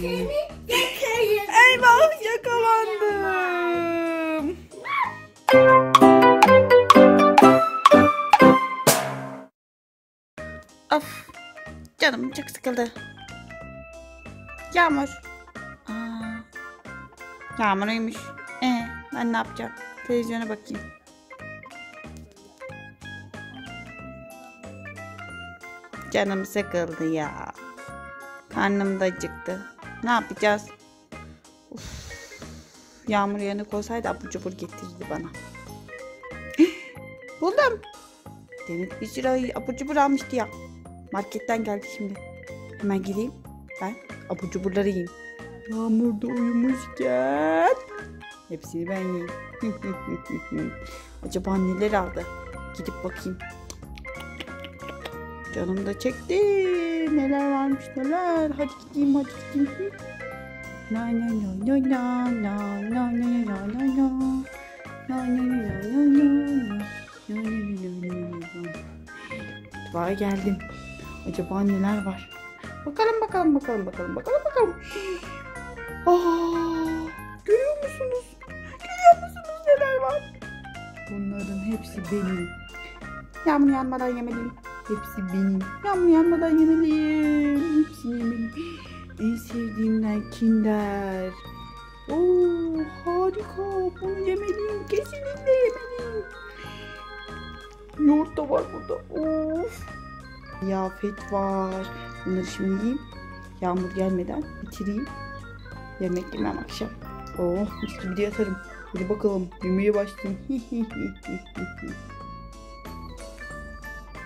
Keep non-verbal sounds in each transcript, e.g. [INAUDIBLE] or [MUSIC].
Seni yakarım. Eyvah yakalandım. Of. Canım çok sıkıldı. Yağmur. Aa, Yağmur. Ee, ben ne yapacağım? Televizyona bakayım. Canım sıkıldı ya. Karnım da acıktı. Ne yapacağız? Uf. Yağmur yanık olsaydı abur cubur getirirdi bana. [LAUGHS] Buldum. Demek bir sürü abur cubur almıştı ya. Marketten geldi şimdi. Hemen gideyim. Ben abur cuburları yiyeyim. Yağmur da uyumuşken. Hepsini ben yiyeyim. [LAUGHS] Acaba neler aldı? Gidip bakayım. Canım da çekti. Neler varmış neler. Hadi gideyim hadi gideyim. La la la la la la la la la la la. La la la la geldim. Acaba neler var? Bakalım bakalım bakalım bakalım bakalım bakalım. Aa, görüyor musunuz? Görüyor musunuz neler var? Bunların hepsi benim. Yağmur yanmadan yemeliyim. Hepsi benim. Yağmur yanmadan yemeliyim. Hepsini yemeliyim. En sevdiğimden kinder. Oo harika. Bunu yemeliyim. Kesinlikle yemeliyim. Yoğurt da var burada. Of. Ziyafet var. Bunları şimdi yiyeyim. Yağmur gelmeden bitireyim. Yemek yemem akşam. Oh mis gibi de yatarım. Hadi bakalım yemeye başlayayım. [LAUGHS]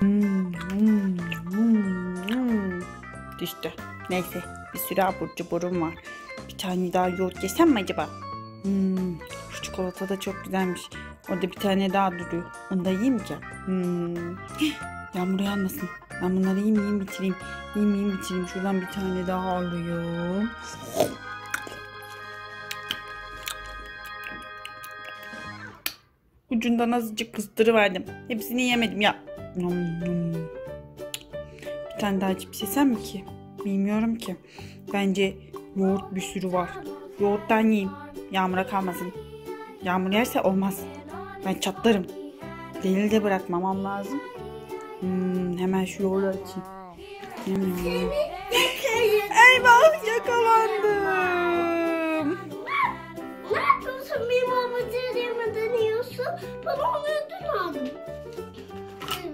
Hmm, Düştü. Neyse bir sürü abur cuburum var. Bir tane daha yoğurt yesem mi acaba? Hmm, şu çikolata da çok güzelmiş. Orada bir tane daha duruyor. Onu da yiyeyim ki. Hmm. [GASPS] Yağmur yanmasın. Ben bunları yiyeyim yiyeyim bitireyim. Yiyeyim yiyeyim bitireyim. Şuradan bir tane daha alıyorum. Ucundan azıcık kıstırıverdim. Hepsini yemedim ya. Nom. Tane daha cips yesem mi ki? Bilmiyorum ki. Bence yoğurt bir sürü var. Yoğurttan yiyeyim. Yağmura kalmasın. Yağmur yerse olmaz. Ben çatlarım. Delil de bırakmamam lazım. Hmm, hemen şu yoğurdu açayım. Hemen. Eyvah yakalandım. Ne yapıyorsun benim babacığımı deniyorsun? Bana onu ödün aldın.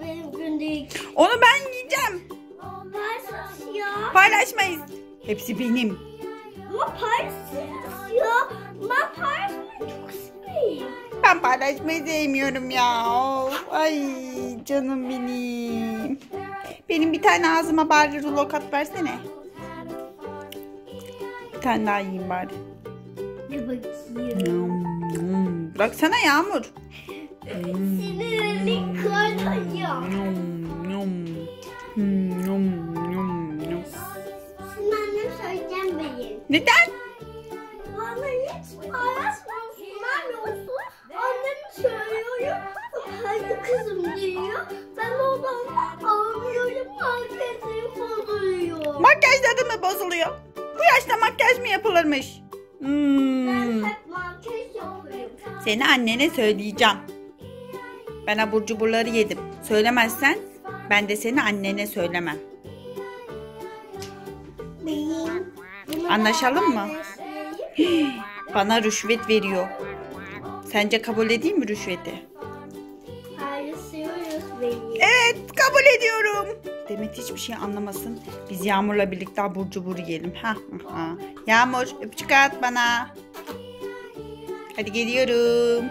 Benim gündelik. Onu ben yiyeceğim. Parsız ya. Paylaşmayız. Hepsi benim. Ama ya. Ben parsızı çok seviyorum. Ben paylaşmayı sevmiyorum ya. Of, Ay canım benim. Benim bir tane ağzıma bari rulo kat versene. Bir tane daha yiyeyim bari. Bir bakayım. Yum. Bıraksana Yağmur. Sinirli kıracağım. Yum, Neden? Bana hiç. Anlıyorsun. Annem söylüyorum. Hadi kızım diyor. Ben odan almıyorum. Marketim bozuluyor. Makyaj tadı mı bozuluyor? Bu yaşta makyaj mı yapılırmış? Hmm. Ben hep makyaj yapıyorum. Seni annene söyleyeceğim. Ben abur cuburları yedim. Söylemezsen ben de seni annene söylemem. Benim. Anlaşalım mı? [GASPS] Bana rüşvet veriyor. Sence kabul edeyim mi rüşveti? Evet kabul ediyorum. Demet hiçbir şey anlamasın. Biz Yağmur'la birlikte abur cubur yiyelim. Ha. Yağmur öpücük at bana. Hadi geliyorum.